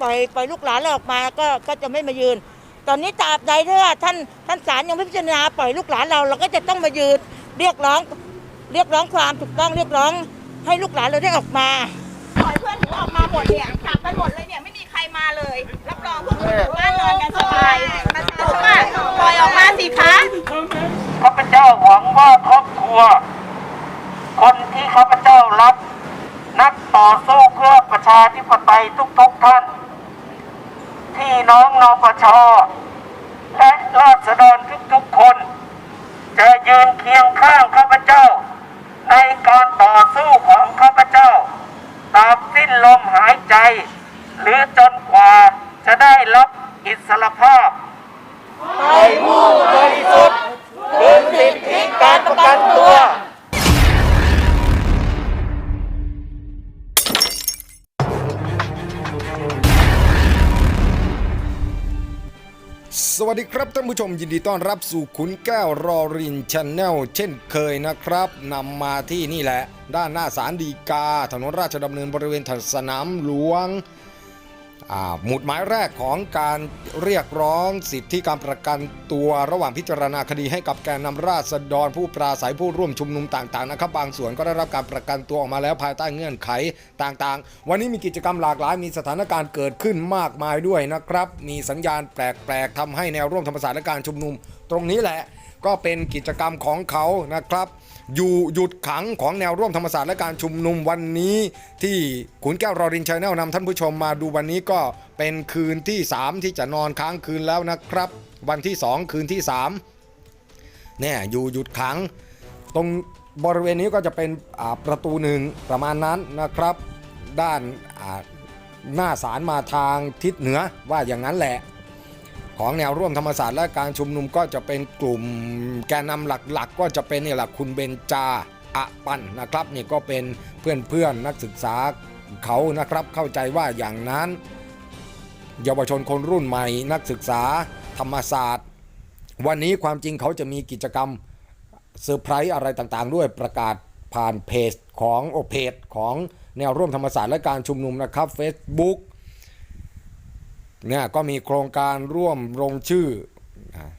ปล่อยปล่อยลูกหลานเราออกมาก็ก็จะไม่มายืน ตอนนี้ตราบใดที่ว่าท่านท่านศาลยังไม่พิจารณาปล่อยลูกหลานเราเราก็จะต้องมายืนเรียกร้องเรียกร้องความถูกต้องเรียกร้องให้ลูกหลานเราได้ออกมาปล่อยเพื่อนหนูออกมาหมดเนี่ยกลับกันหมดเลยเนี่ยไม่มีใครมาเลย รับรองพวกหนูอยู่บ้านนอนกันสบายถูกป่ะปล่อยออกมาสิคะข้าพเจ้าหวังว่าครอบครัว คนที่ข้าพเจ้ารัก นักต่อสู้เพื่อประชาธิปไตยทุกๆท่าน ที่น้องนปชและราษฎรทุกๆคน จะยืนเคียงข้างข้าพเจ้า ในการต่อสู้ของข้าพเจ้าตามสิ้นลม ผู้ชมยินดีต้อนรับสู่ขุนแก้วรอรินชาแนลเช่นเคยนะครับนำมาที่นี่แหละ ด้านหน้าศาลฎีกา ถนนราชดำเนินบริเวณถนนสนามหลวง หมุดหมายแรกของการเรียกร้องสิทธิการประกันตัวระหว่างพิจารณาคดีให้กับแกนนำราษฎรผู้ปราศัยผู้ร่วมชุมนุมต่างๆนะครับ บางส่วนก็ได้รับการประกันตัวออกมาแล้วภายใต้เงื่อนไขต่างๆ วันนี้มีกิจกรรมหลากหลายมีสถานการณ์เกิดขึ้นมากมายด้วยนะครับ มีสัญญาณแปลกๆทำให้แนวร่วมธรรมศาสตร์และการชุมนุม ตรงนี้แหละ ก็เป็นกิจกรรมของเขานะครับ อยู่หยุดขังของแนวร่วมธรรมศาสตร์และการชุมนุมวันนี้ ที่ขุนแก้วรอรินชาแนลนำท่านผู้ชมมาดูวันนี้ก็เป็นคืนที่ 3 ที่จะนอนค้างคืนแล้วนะครับ วันที่ 2 คืนที่3เนี่ยอยู่หยุดขัง ตรงบริเวณนี้ก็จะเป็นประตูหนึ่งประมาณนั้นนะครับ ด้านหน้าศาลมาทางทิศเหนือว่าอย่างนั้นแหละ ของแนวร่วมธรรมศาสตร์และการชุมนุมก็จะเป็นกลุ่มแกนนำหลักๆ ก็จะเป็นนี่แหละคุณเบนจาอะปันนะครับนี่ก็เป็นเพื่อนๆนักศึกษาเขานะครับเข้าใจว่าอย่างนั้น เยาวชนคนรุ่นใหม่ นักศึกษาธรรมศาสตร์ วันนี้ความจริงเขาจะมีกิจกรรมเซอร์ไพรส์อะไรต่างๆ ด้วยประกาศผ่านเพจของโอเพจของแนวร่วมธรรมศาสตร์และการชุมนุมนะครับ Facebook เนี่ยก็มีโครงการร่วมลงชื่อ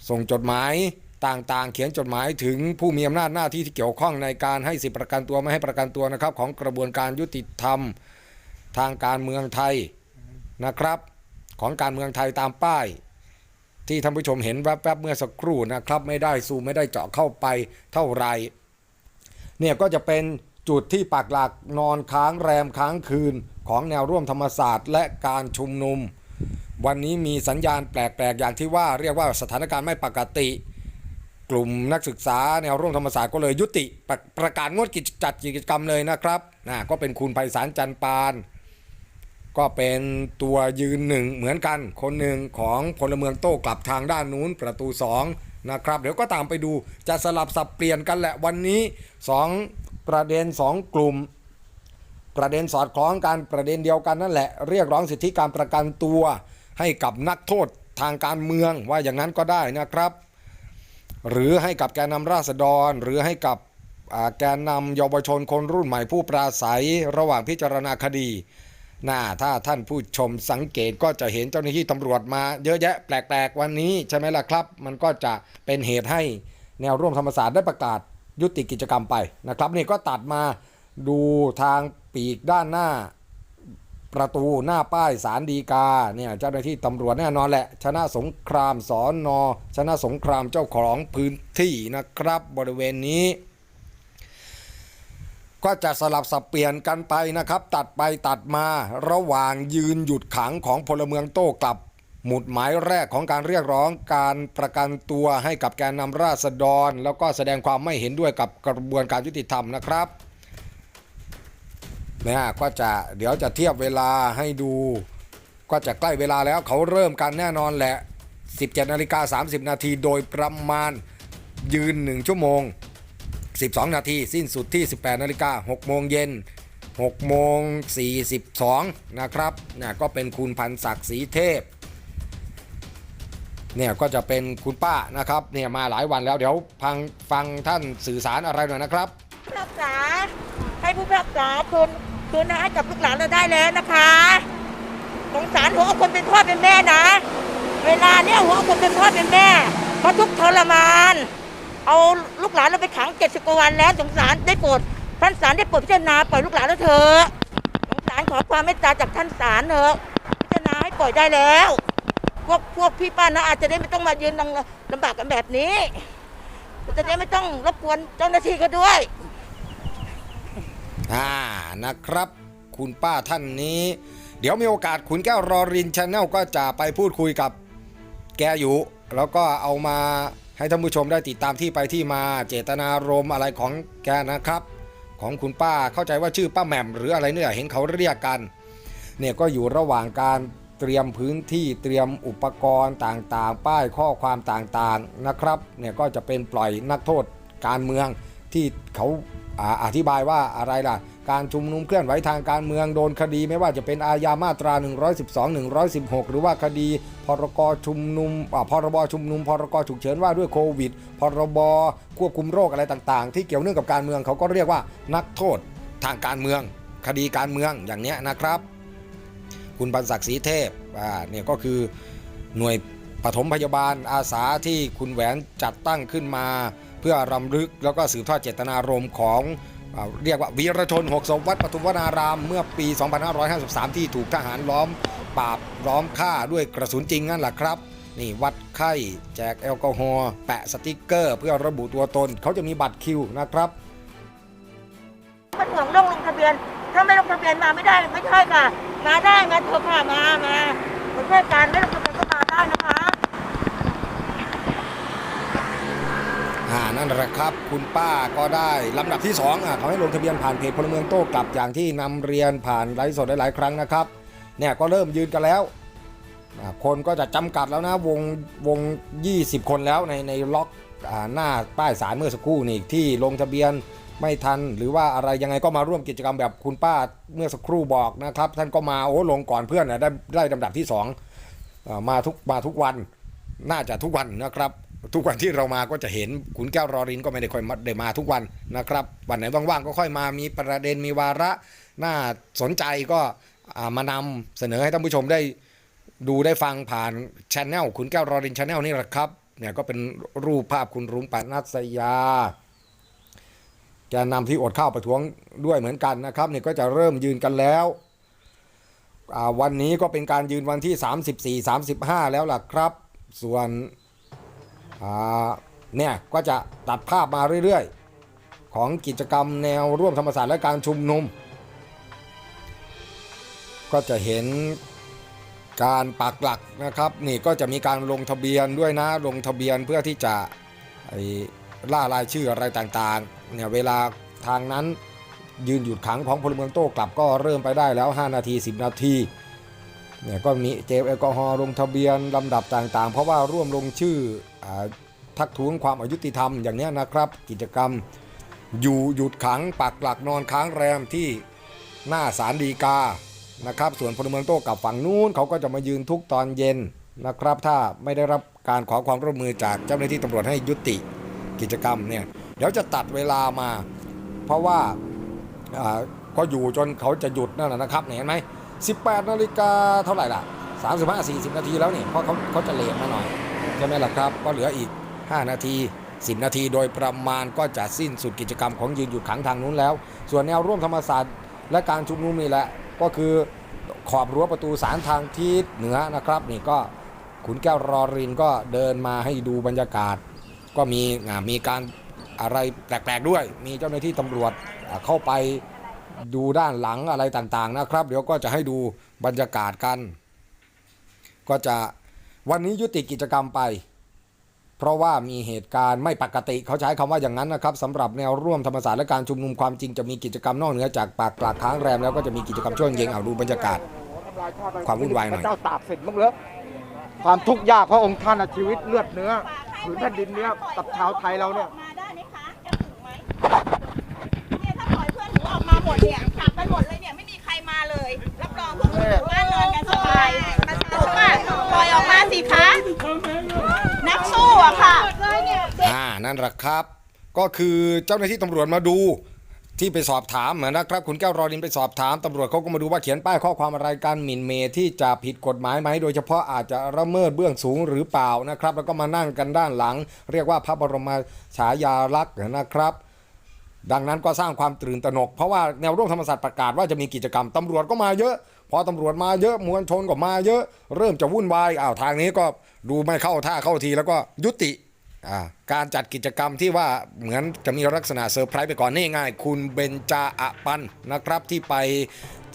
ส่งจดหมายต่างๆ เขียนจดหมายถึงผู้มีอำนาจหน้าที่ที่เกี่ยวข้องในการให้สิทธิประกันตัวไม่ให้ประกันตัวนะครับ ของกระบวนการยุติธรรมทางการเมืองไทยนะครับ ของการเมืองไทยตามป้าย ที่ท่านผู้ชมเห็นแวบๆเมื่อสักครู่นะครับ ไม่ได้ซูมไม่ได้เจาะเข้าไปเท่าไหรเนี่ยก็จะเป็นจุดที่ปักหลักนอนค้างแรมค้างคืนของแนวร่วมธรรมศาสตร์ และการชุมนุม วันนี้มีสัญญาณแปลกๆ อย่างที่ว่าเรียกว่าสถานการณ์ไม่ปกติ กลุ่มนักศึกษาแนวร่วมธรรมศาสตร์ก็เลยยุติประประกาศงดกิจจัดกิจกรรมเลยนะครับนะก็เป็นคุณไพศาลจันปาน ก็เป็นตัวยืนหนึ่งเหมือนกันคนหนึ่งของพลเมืองโต้กลับทางด้านนู้นประตู 2 นะครับ เดี๋ยวก็ตามไปดูจะสลับสับเปลี่ยนกันแหละวันนี้ 2 ประเด็น 2 กลุ่มประเด็นสอดคล้องกันประเด็นเดียวกันนั่นแหละเรียกร้องสิทธิการประกันตัว ให้กับนักโทษทางการเมืองว่าอย่างนั้นก็ได้นะครับ หรือให้กับแกนนำราษฎร หรือให้กับแกนนำเยาวชนคนรุ่นใหม่ผู้ปราศัยระหว่างพิจารณาคดีน่าถ้าท่านผู้ชมสังเกตก็จะเห็นเจ้าหน้าที่ตำรวจมา เยอะแยะแปลกๆวันนี้ใช่ไหมล่ะครับ มันก็จะเป็นเหตุให้แนวร่วมธรรมศาสตร์ได้ประกาศยุติกิจกรรมไปนะครับนี่ก็ตัดมาดูทางปีกด้านหน้า ประตูหน้าป้ายสารดีกาเนี่ยเจ้าหน้าที่ตำรวจแน่นอนแหละ ชนะสงครามสอนอชนะสงครามเจ้าของพื้นที่นะครับบริเวณนี้ ก็จะสลับสับเปลี่ยนกันไปนะครับ ตัดไปตัดมาระหว่างยืนหยุดขังของพลเมืองโต้กลับ หมุดหมายแรกของการเรียกร้องการประกันตัวให้กับแกนนำราษฎร แล้วก็แสดงความไม่เห็นด้วยกับกระบวนการยุติธรรมนะครับ เนี่ยก็จะเดี๋ยวจะเทียบเวลาให้ดู ก็จะใกล้เวลาแล้วเขาเริ่มกันแน่นอนแหละ 17นาฬิกา30 นาทีโดยประมาณยืน 1 ชั่วโมง 12 นาทีสิ้นสุดที่ 18นาฬิกา6โมงเย็น6โมง42 นะครับเนี่ยก็เป็นคุณพันศักดิ์ศรีเทพเนี่ยก็จะเป็นคุณป้านะครับเนี่ยมาหลายวันแล้วเดี๋ยวฟังฟังท่านสื่อสารอะไรหน่อยนะครับ ผู้พิพากษาให้ผู้พิพากษาคื นคืนให้กับลูกหลานเราได้แล้วนะคะสงสารหัวคนเป็นพ่อเป็นแม่นะ เวลาเนี้ยหัวคนเป็นพ่อเป็นแม่เพราะทุกข์ทรมาน เอาลูกหลานเราไปขังเจ็ดสิบกว่าวันแล้วสงสารได้โปรดท่านศาลได้โปรดพิจารณาปล่อยลูกหลานเราเถอะสงสารขอความเมตตาจากท่านศาลเถอะพิจารณาให้ปล่อยได้แล้ว พวกพวกพี่ป้านะอาจจะได้ไม่ต้องมายืนลำลำบากกันแบบนี้จะได้ไม่ต้องรบกวนเจ้าหน้าที่ก็ด้วย อ่านะครับ คุณป้าท่านนี้ เดี๋ยวมีโอกาสขุนแก้วรอรินชาแนลก็จะไปพูดคุยกับแกอยู่ แล้วก็เอามาให้ท่านผู้ชมได้ติดตามที่ไปที่มาเจตนารมณ์อะไรของแกนะครับ ของคุณป้าเข้าใจว่าชื่อป้าแหม่มหรืออะไรเนี่ยเห็นเขาเรียกกันเนี่ยก็อยู่ระหว่างการเตรียมพื้นที่เตรียมอุปกรณ์ต่างๆ ป้ายข้อความต่างๆนะครับเนี่ยก็จะเป็นปล่อยนักโทษการเมืองที่เขา อธิบายว่าอะไรล่ะ การชุมนุมเคลื่อนไหวทางการเมืองโดนคดีไม่ว่าจะเป็นอาญามาตรา 112 116 หรือว่าคดี พรกชุมนุมอ่าพรบชุมนุม พรกฉุกเฉินว่าด้วยโควิด พรบควบคุมโรคอะไรต่างๆ ที่เกี่ยวเนื่องกับการเมืองเขาก็เรียกว่านักโทษทางการเมือง คดีการเมืองอย่างเนี้ยนะครับ คุณบรรศักดิ์ศรีเทพอ่าเนี่ยก็คือหน่วยปฐมพยาบาลอาสาที่คุณแหวนจัดตั้งขึ้นมา พื่อรำลึกแล้วก็สืบทอดเจตนารมณ์ของเรียกว่าวีรชนหกศพวัดปทุมวนาราม เมื่อปี 2553 ที่ถูกทหารล้อมปราบล้อมฆ่าด้วยกระสุนจริงนั่นแหละครับ นี่วัดไข้แจกแอลกอฮอล์แปะสติกเกอร์ เพื่อระบุตัวตนเขาจะมีบัตรคิวนะครับมันห่วงต้องลงทะเบียน ถ้าไม่ลงทะเบียนมาไม่ได้ไม่ใช่ค่ะ มาได้มาเถอะค่ะมามาไม่ใช่การไม่ลงทะเบียนก็มาได้นะคะ อ่านั่นแหละครับ คุณป้าก็ได้ลำดับที่2อะเขาให้ลงทะเบียนผ่านเพจพลเมืองโต้กลับอย่างที่นำเรียนผ่านไลฟ์สดหลายๆครั้งนะครับเนี่ยก็เริ่มยืนกันแล้ว คนก็จะจำกัดแล้วนะวงวง 20 คนแล้วในในล็อกอหน้าป้ายสารเมื่อสักครู่นี่ที่ลงทะเบียนไม่ทัน หรือว่าอะไรยังไงก็มาร่วมกิจกรรมแบบคุณป้าเมื่อสักครู่บอกนะครับ ท่านก็มาโอ้ลงก่อนเพื่อนนะได้ได้ลำดับที่สองมาทุกมาทุกวันน่าจะทุกวันนะครับ ทุกวันที่เรามาก็จะเห็นขุนแก้วรอรินก็ไม่ได้ค่อยมาได้มาทุกวันนะครับ วันไหนว่างๆก็ค่อยมามีประเด็นมีวาระน่าสนใจก็ามานำเสนอให้ท่านผู้ชมได้ดูได้ฟังผ่านช anel ขุนแก้วรอรินช anel นี่แหละครับเนี่ยก็เป็นรูปภาพคุณรุ้งปนัสยาแกนนำที่อดข้าวประท้วงด้วยเหมือนกันนะครับเนี่ยก็จะเริ่มยืนกันแล้ววันนี้ก็เป็นการยืนวันที่ 34 35 แล้วล่ะครับ ส่วน เนี่ยก็จะตัดภาพมาเรื่อยๆ ของกิจกรรมแนวร่วมธรรมศาสตร์และการชุมนุม ก็จะเห็นการปักหลักนะครับนี่ก็จะมีการลงทะเบียนด้วยนะลงทะเบียนเพื่อที่จะล่ารายชื่ออะไรต่างๆเนี่ยเวลาทางนั้นยืนหยุดขังของพลเมืองโต้กลับก็เริ่มไปได้แล้ว 5 นาที 10 นาที เนี่ยก็มีเจลแอลกอฮอล์ลงทะเบียนลำดับต่างๆ เพราะว่าร่วมลงชื่ออทักท้วงความอายุติธรรมอย่างนี้นะครับ กิจกรรมอยู่หยุดขังปักหลักนอนค้างแรมที่หน้าศาลฎีกานะครับ ส่วนพลเมืองโต้กับฝั่งนู้นเขาก็จะมายืนทุกตอนเย็นนะครับ ถ้าไม่ได้รับการขอความร่วมมือจากเจ้าหน้าที่ตำรวจให้ยุติกิจกรรมเนี่ยเดี๋ยวจะตัดเวลามา เพราะว่าก็อยู่จนเขาจะหยุดนั่นแหละนะครับเห็นไหม 18นาฬิกาเท่าไหร่ล่ะ 35 40 นาทีแล้วนี่เพราะเขาเขาจะเลทมาหน่อยใช่ไหมล่ะครับ ก็เหลืออีก 5 นาที 10 นาทีโดยประมาณก็จะสิ้นสุดกิจกรรมของยืนหยุดขังทางนู้นแล้ว ส่วนแนวร่วมธรรมศาสตร์และการชุมนุมนี่แหละก็คือขอบรั้วประตูสารทางทิศเหนือนะครับ นี่ก็ขุนแก้วรอรินก็เดินมาให้ดูบรรยากาศ ก็มีอ่ามีการอะไรแปลกๆด้วย มีเจ้าหน้าที่ตำรวจเข้าไป ดูด้านหลังอะไรต่างๆนะครับ เดี๋ยวก็จะให้ดูบรรยากาศกัน ก็จะวันนี้ยุติกิจกรรมไป เพราะว่ามีเหตุการณ์ไม่ปกติเขาใช้คำว่าอย่างนั้นนะครับสำหรับแนวร่วมธรรมศาสตร์และการชุมนุมความจริงจะมีกิจกรรมนอกเหนือจากปากกลากค้างแรมแล้วก็จะมีกิจกรรมช่วงเย็นเอาดูบรรยากาศ ความวุ่นวายหน่อยพระเจ้าตากสินบ้างเหรอความทุกข์ยากพระองค์ท่านอะชีวิตเลือดเนื้อผืนแผ่นดินเนี้ยกับชาวไทยเราเนี่ย เนี่ยกลับกันหมดเลยเนี่ยไม่มีใครมาเลย รับรองพวกหนูอยู่บ้านนอนกันสบายประชาชนว่าปล่อยออกมาสิคะนักสู้อะค่ะ อ่านั่นแหละครับ ก็คือเจ้าหน้าที่ตำรวจมาดูที่ไปสอบถามนะครับ คุณแก้วรอดินไปสอบถามตำรวจเขาก็มาดูว่าเขียนป้ายข้อความอะไรการหมิ่นเมที่จะผิดกฎหมายไหมโดยเฉพาะอาจจะละเมิดเบื้องสูงหรือเปล่านะครับ แล้วก็มานั่งกันด้านหลัง เรียกว่าพระบรมฉายาลักษณ์นะครับ ดังนั้นก็สร้างความตื่นตระหนก เพราะว่าแนวร่วมธรรมศาสตร์ประกาศว่าจะมีกิจกรรมตำรวจก็มาเยอะ พอตำรวจมาเยอะมวลชนก็มาเยอะ เริ่มจะวุ่นวายอ้าวทางนี้ก็ดูไม่เข้าท่าเข้าทีแล้วก็ยุติการจัดกิจกรรมที่ว่าเหมือนจะมีลักษณะเซอร์ไพรส์ไปก่อนนี่ง่าย คุณเบนจาอะปันนะครับที่ไป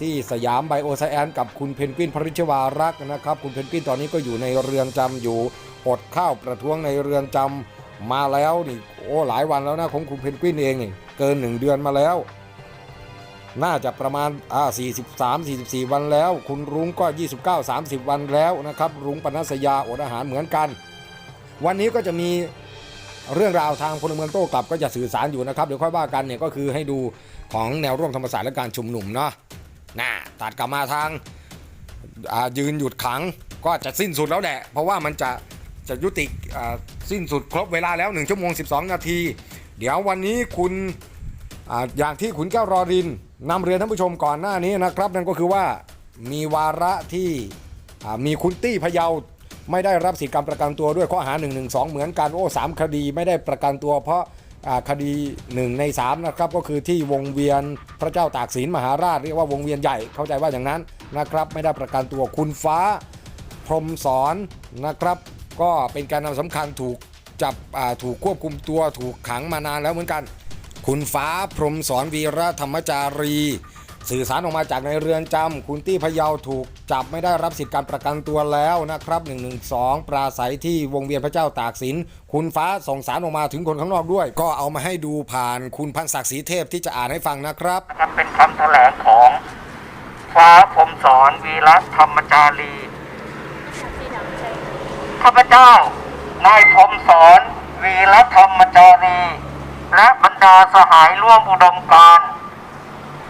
ที่สยามไบโอไซแอนกับคุณเพนกวินพริชวารักนะครับ คุณเพนกวินตอนนี้ก็อยู่ในเรือนจำอยู่อดข้าวประท้วงในเรือนจำ มาแล้วนี่โอ้หลายวันแล้วนะของคุณเพนกวินเองนี่เกินหนึ่งเดือนมาแล้ว น่าจะประมาณอ่า43 44 วันแล้ว คุณรุ้งก็ 29 30 วันแล้วนะครับ รุ้งปนัสยาอดอาหารเหมือนกัน วันนี้ก็จะมีเรื่องราวทางพลเมืองโต้กลับก็จะสื่อสารอยู่นะครับเดี๋ยวค่อยว่ากันเนี่ยก็คือให้ดูของแนวร่วมธรรมศาสตร์และการชุมนุมเนาะน่าตัดกลับมาทางยืนหยุดขังก็จะสิ้นสุดแล้วแหละเพราะว่ามันจะ จะยุติสิ้นสุดครบเวลาแล้ว 1 ชั่วโมง 12 นาที เดี๋ยววันนี้คุณออย่างที่ขุนแก้วรอรินนำเรียนท่านผู้ชมก่อนหน้านี้นะครับ นั่นก็คือว่ามีวาระที่มีคุณตี้พะเยาไม่ได้รับสิทธิการประกันตัวด้วยข้อหา1 1 2เหมือนกันโอ้สามคดีไม่ได้ประกันตัว เพราะคดี 1 ใน 3 นะครับ ก็คือที่วงเวียนพระเจ้าตากสินมหาราช เรียกว่าวงเวียนใหญ่เข้าใจว่าอย่างนั้นนะครับ ไม่ได้ประกันตัวคุณฟ้า พรมสอนนะครับ ก็เป็นการนำสำคัญถูกจับอ่าถูกควบคุมตัวถูกขังมานานแล้วเหมือนกัน คุณฟ้าพรหมสอนวีระธรรมจารี สื่อสารออกมาจากในเรือนจำคุณตี้พะเยาถูกจับไม่ได้รับสิทธิการประกันตัวแล้วนะครับ112 ปราศัยที่วงเวียนพระเจ้าตากสิน คุณฟ้าส่งสารออกมาถึงคนข้างนอกด้วย ก็เอามาให้ดูผ่านคุณพันศักดิ์ศรีเทพที่จะอ่านให้ฟังนะครับ นะครับเป็นคำแถลงของ ฟ้าพรหมสอนวีระธรรมจารี ข้าพเจ้า นายพรมสอนวีรธรรมจารี และบรรดาสหายร่วมอุดมการ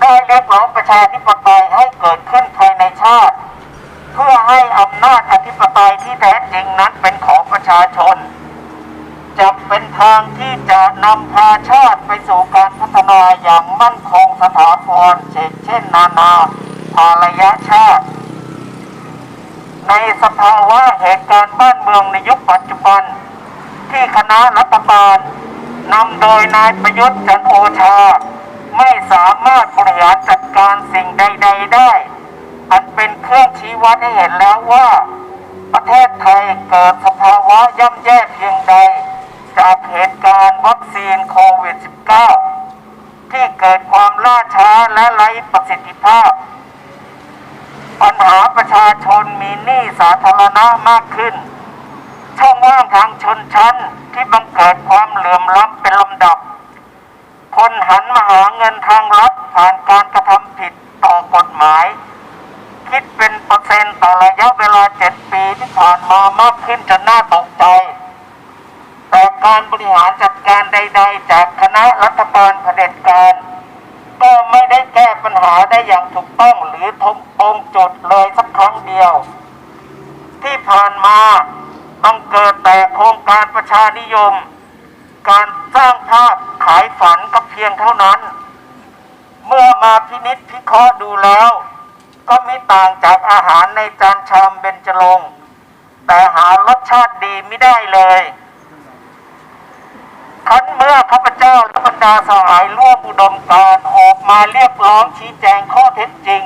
ได้เรียกร้องประชาธิปไตยให้เกิดขึ้นภายในชาติ เพื่อให้อำนาจอธิปไตยที่แท้จริงนั้นเป็นของประชาชน จะเป็นทางที่จะนำพาชาติไปสู่การพัฒนาอย่างมั่นคงสถาพรเช่นเช่นานาอารยะชาติ ในสภาวะเหตุการณ์บ้านเมืองในยุคปัจจุบัน ที่คณะรัฐบาลนำโดยนายประยุทธ์จันโอชา ไม่สามารถบริหารจัดการสิ่งใด ๆ ได้ อันเป็นเครื่องชี้วัดให้เห็นแล้วว่า ประเทศไทยเกิดสภาวะย่ำแย่เพียงใด จากเหตุการณ์วัคซีนโควิด -19 ที่เกิดความล่าช้าและไร้ประสิทธิภาพ ปัญหาประชาชนมีหนี้สาธารณะมากขึ้น ช่องว่างทางชนชั้นที่บังเกิดความเหลื่อมล้ำเป็นลำดับ คนหันมาหาเงินทางรัฐผ่านการกระทำผิดต่อกฎหมาย คิดเป็นเปอร์เซ็นต์ต่อระยะเวลาเจ็ดปีที่ผ่านมามากขึ้นจนน่าตกใจแต่การบริหารจัดการใด ๆ จากคณะรัฐบาลเผด็จการ ก็ไม่ได้แก้ปัญหาได้อย่างถูกต้องหรือทงตรงจุดเลยสักครั้งเดียว ที่ผ่านมาต้องเกิดแต่โครงการประชานิยม การสร้างภาพขายฝันก็เพียงเท่านั้น เมื่อมาพินิษพิเคราะห์ดูแล้ว ก็ไม่ต่างจากอาหารในจานชามเบญจรงค์แต่หารสชาติดีไม่ได้เลย คันเมื่อข้าพเจ้าและบรรดาสหายร่วมอุดมการออกมาเรียกร้องชี้แจงข้อเท็จจริง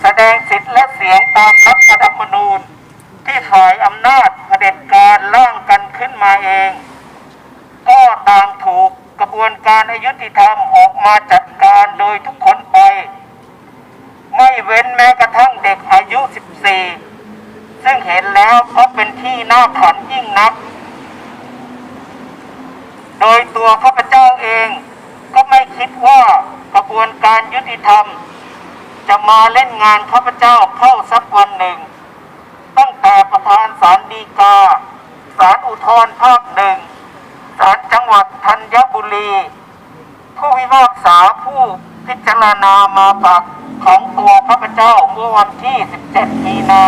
แสดงสิทธิและเสียงตามรัฐธรรมนูญ ที่ฝ่ายอำนาจเผด็จการร่างกันขึ้นมาเอง ก็ต่างถูกกระบวนการอายุติธรรมออกมาจัดการโดยทุกคนไป ไม่เว้นแม้กระทั่งเด็กอายุ 14 ซึ่งเห็นแล้วก็เป็นที่น่าขันยิ่งนัก โดยตัวข้าพเจ้าเอง ก็ไม่คิดว่ากระบวนการยุติธรรม จะมาเล่นงานข้าพเจ้าเข้าสักวันหนึ่ง ตั้งแต่ประธานศาลฎีกาศาลอุทธรภาคหนึ่งศาลจังหวัดธัญบุรี ผู้พิพากษาผู้พิจารณามาปักของตัวข้าพเจ้าเมื่อวันที่ 17 มีนา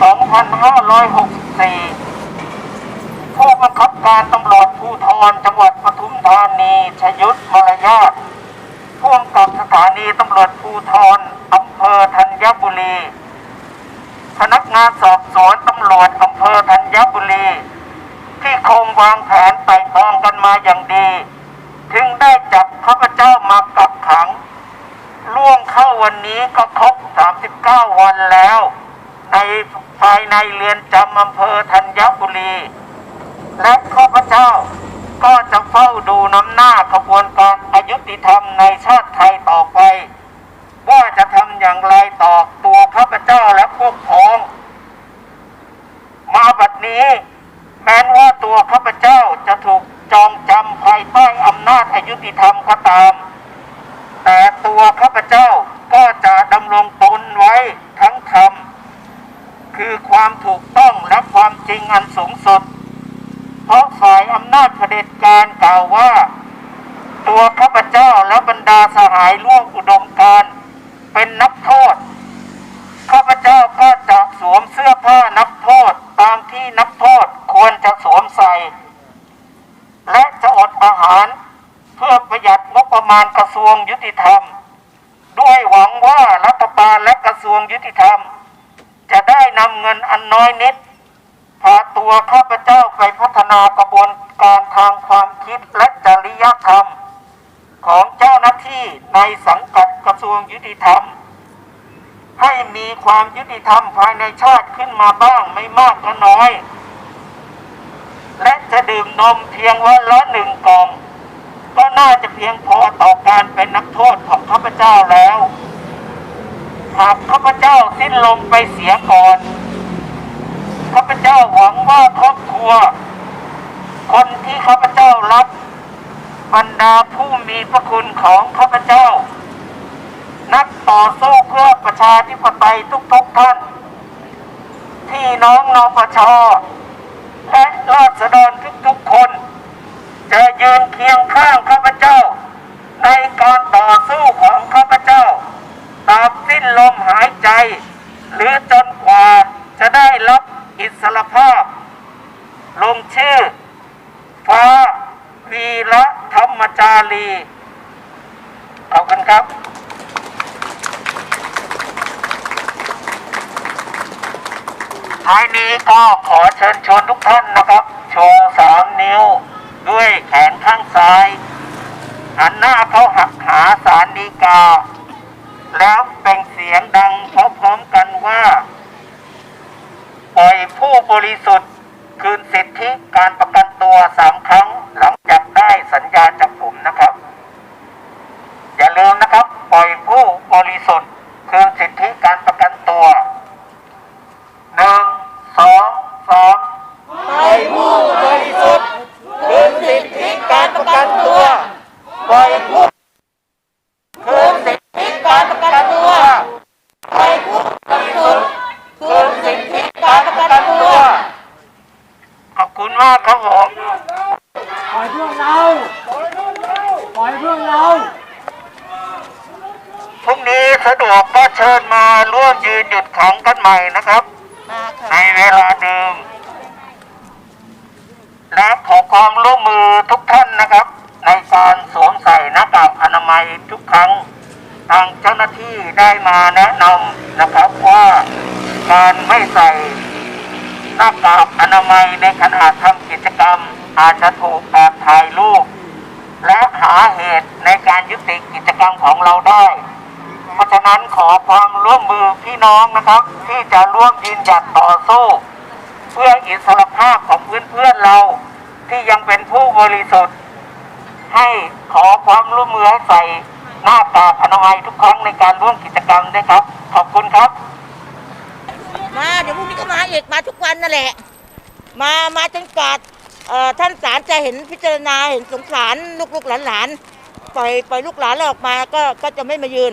2564 ผู้บังคับการตำรวจภูธรจังหวัดปทุมธานีชยุทธมรยาทพ่วงกับสถานีตำรวจภูธรอำเภอธัญบุรี พนักงานสอบสวนตำรวจอำเภอธัญบุรี ที่คงวางแผนไต่ตองกันมาอย่างดี ถึงได้จับข้าพเจ้ามากักขัง ล่วงเข้าวันนี้ก็ครบ 39 วันแล้ว ในภายในเรือนจำอำเภอธัญบุรี และข้าพเจ้า ก็จะเฝ้าดูน้ำหน้าขบวนการอายุติธรรมในชาติไทยต่อไป ว่าจะทำอย่างไรต่อตัวข้าพเจ้าและพวกพ้อง มาบัดนี้ แม้นว่าตัวข้าพเจ้าจะถูกจองจำภายใต้อำนาจอายุติธรรมก็ตาม แต่ตัวข้าพเจ้าก็จะดำรงตนไว้ทั้งธรรม คือความถูกต้องและความจริงอันสูงสุด เพราะฝ่ายอำนาจเผด็จการกล่าวว่า ตัวข้าพเจ้าและบรรดาสหายร่วมอุดมการเป็นนักโทษข้าพเจ้าก็จะสวมเสื้อผ้านักโทษตามที่นักโทษควรจะสวมใส่ และจะอดอาหารเพื่อประหยัดงบประมาณกระทรวงยุติธรรม ด้วยหวังว่ารัฐบาลและกระทรวงยุติธรรม จะได้นำเงินอันน้อยนิด ตัวข้าพเจ้าไปพัฒนากระบวนการทางความคิดและจริยธรรม ของเจ้าหน้าที่ในสังกัดกระทรวงยุติธรรม ให้มีความยุติธรรมภายในชาติขึ้นมาบ้างไม่มากก็น้อย และจะดื่มนมเพียงวันละหนึ่งกล่อง ก็น่าจะเพียงพอต่อการเป็นนักโทษของข้าพเจ้าแล้ว หากข้าพเจ้าสิ้นลมไปเสียก่อน เจ้าหวังว่าครอบครัว คนที่ข้าพเจ้ารักบรรดาผู้มีพระคุณของข้าพเจ้า นักต่อสู้เพื่อประชาธิปไตยทุกๆท่าน ที่น้องนปชและราษฎรทุกๆคน จะยืนเคียงข้างข้าพเจ้า ในการต่อสู้ของข้าพเจ้าตาบสิ้นลมหายใจ หรือจนกว่าจะได้ รับอิสรภาพ ลงชื่อฟ้าวีระธรรมจารีขอบคุณครับ ท้ายนี้ก็ขอเชิญชวนทุกท่านนะครับ โชว์สามนิ้ว ด้วยแขนข้างซ้าย หันหน้าเข้าหักหาสารดีกา แล้วเป็นเสียงดังพร้อมๆกันว่า ล่อยผู้บริสุทธิ์คืนสิทธิการประกันตัวสังหลังจากได้สัญญาจับกลุ่มนะครับ อย่าลืมนะครับ ปล่อยผู้บริสุทธิ์คืนสิทธิการประกันตัวหนึ่งสองสาม ให้ผู้บริสุทธิ์คืนสิทธิการประกันตัว ปล่อยผู้ คืนสิทธิการประกันตัวให้ผู้บริสุทธิ์คืนสิทธิการประกันตัว ขอบคุณมากครับผม ปล่อยพวกเรา ปล่อยพวกเรา พรุ่งนี้ สะดวกก็เชิญมาร่วมยืนหยุดขังกันใหม่นะครับ มาค่ะในเวลาเดิมและขอความร่วมมือทุกท่านนะครับ ในการสวมใส่หน้ากากอนามัยทุกครั้ง ทางเจ้าหน้าที่ได้มาแนะนำนะครับว่าการไม่ใส่หน้ากากอนามัยในขณะทำกิจกรรม อาจจะถูกแอบถ่ายรูป และหาเหตุในการยุติกิจกรรมของเราได้เพ ราะฉะนั้นขอความร่วมมือพี่น้องนะครับ ที่จะร่วมยืนหยัดต่อสู้ เพื่ออิสรภาพของเพื่อนๆเราที่ยังเป็นผู้บริสุทธิ์ ให้ขอความร่วมมือให้ใส่หน้ากากอนามัยทุกครั้งในการร่วมกิจกรรมด้วยครับ ขอบคุณครับ มาเดี๋ยวพรุ่งนี้ก็มาอีกมาทุกวันนั่นแหละ มามาจนกว่าเอ่อท่านศาลจะเห็นพิจารณาเห็นสงสารลูกๆหลานๆปล่อยปล่อยลูกหลานเราออกมาก็ก็จะไม่มายืน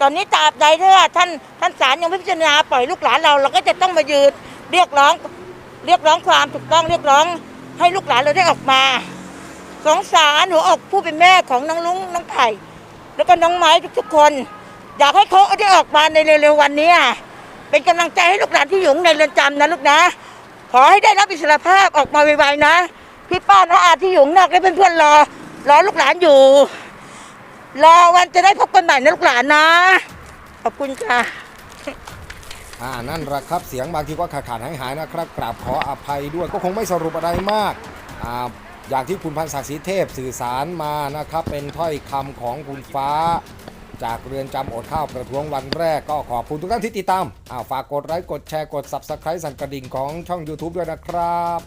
ตอนนี้ตราบใดถ้าท่านท่านศาลยังไม่พิจารณาปล่อยลูกหลานเรา เราก็จะต้องมายืนเรียกร้องเรียกร้องความถูกต้องเรียกร้อง ให้ลูกหลานเราได้ออกมา สงสารหัวอกผู้เป็นแม่ของน้องลุงน้องไผ่แล้วก็น้องไม้ทุกๆคน อยากให้เขาได้ออกมาในเร็วๆวันนี้เป็นกำลังใจให้ลูกหลานที่อยู่ในเรือนจำนะลูกนะ ขอให้ได้รับอิสรภาพออกมาไวๆนะ พี่ป้านะอาที่อยู่ข้างนอกและเพื่อนๆรอรอลูกหลานอยู่ รอวันจะได้พบกันใหม่นะลูกหลานนะ ขอบคุณค่ะ อ่านั่นแหละครับเสียงบางทีก็ขาดขาดหายหายๆนะครับกราบขออภัยด้วยก็คงไม่สรุปอะไรมากอ่าอย่างที่คุณพันศักดิ์ศรีเทพสื่อสารมานะครับ เป็นถ้อยคำของคุณฟ้า จากเรือนจำอดข้าวประท้วงวันแรกก็ขอบคุณทุกท่านที่ติดตามอ้าวฝากกดไลค์กดแชร์กด subscribe สั่นกระดิ่งของช่อง YouTube ด้วยนะครับ